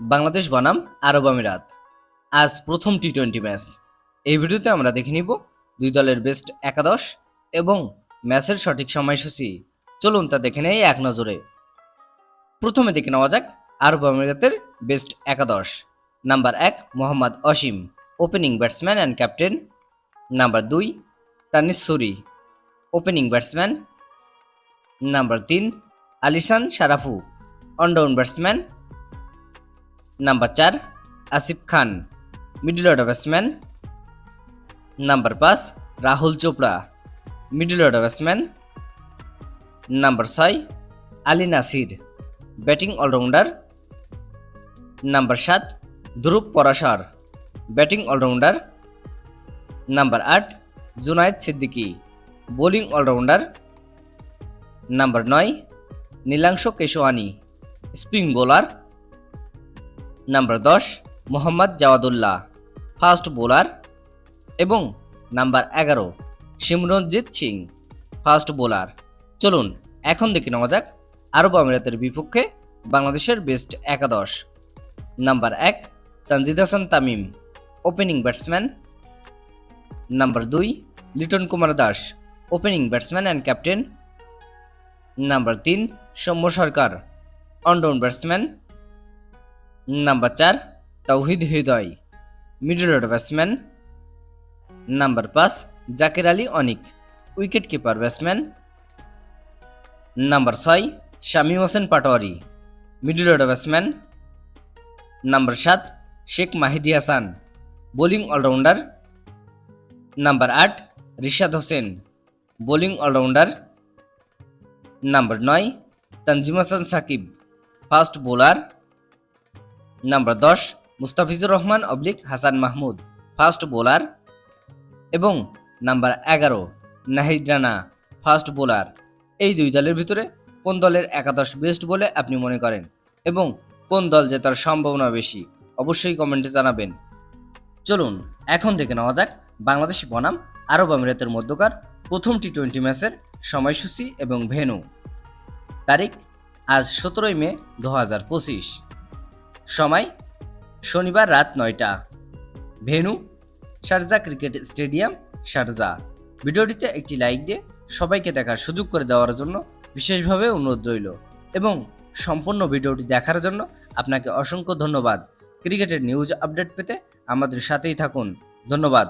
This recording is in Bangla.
বাংলাদেশ বনাম, আরব আমিরাত। আজ প্রথম টি টোয়েন্টি ম্যাচ এই ভিডিওতে আমরা দেখে নিব দুই দলের বেস্ট একাদশ এবং ম্যাচের সঠিক সময়সূচি। চলুন তা দেখে নেই এক নজরে। প্রথমে দেখে নেওয়া যাক আরব আমিরাতের বেস্ট একাদশ। নাম্বার এক, Mohammad Asim opening batsman and captain number দুই, Tanish Suri opening batsman number তিন Alishan Sharafu one down batsman number চার Asif Khan middle order batsman number পাঁচ Rahul Chopra middle order batsman number ছয় Ali Nasir batting all rounder number সাত Dhruv Parashar batting all rounder number আট Junaid Siddiqui bowling all rounder number নয় Nilansh Keswani spin bowler number দশ, মোহাম্মদ জাওয়াদুল্লাহ ফাস্ট বোলার, এবং নাম্বার এগারো সিমরনজিৎ সিং ফাস্ট বোলার। চলুন, এখন দেখে নেওয়া যাক আরব আমিরাতের বিপক্ষে বাংলাদেশের বেস্ট একাদশ। নাম্বার এক, Tanzid Hasan Tamim, opening batsman. Number দুই, Liton Kumar Das, opening batsman and captain. Number তিন, Soumya Sarkar, one down batsman. Number চার Towhid Hridoy middle order batsman number পাঁচ Jaker Ali Anik wicket keeper batsman number ছয় Shamim Hossain Patwari middle order batsman number সাত Sheikh Mahedi Hasan bowling all rounder number আট Rishad Hossain bowling all rounder number নয় Tanzim Hasan Sakib fast bowler number দশ, Mustafizur Rahman oblique Hasan Mahmud, fast bowler. এবং নাম্বার এগারো, নাহিদ রানা, ফাস্ট বোলার। এই দুই দলের ভিতরে কোন দলের একাদশ বেস্ট বলে আপনি মনে করেন? এবং কোন দল জেতার সম্ভাবনা বেশি? অবশ্যই কমেন্টে জানাবেন। চলুন, এখন দেখে নেওয়া যাক বাংলাদেশ বনাম আরব আমিরাতের মধ্যকার প্রথম টি টোয়েন্টি ম্যাচের সময়সূচি এবং ভেনু তারিখ, আজ সতেরোই মে, দু হাজার পঁচিশ। সময় শনিবার রাত নয়টা। Venue, Sharjah cricket stadium, Sharjah. ভিডিওটিতে একটি লাইক দিয়ে সবাইকে দেখার সুযোগ করে দেওয়ার জন্য বিশেষভাবে অনুরোধ রইল এবং সম্পূর্ণ ভিডিওটি দেখার জন্য আপনাকে অসংখ্য ধন্যবাদ। ক্রিকেটের নিউজ আপডেট পেতে আমাদের সাথেই থাকুন। ধন্যবাদ।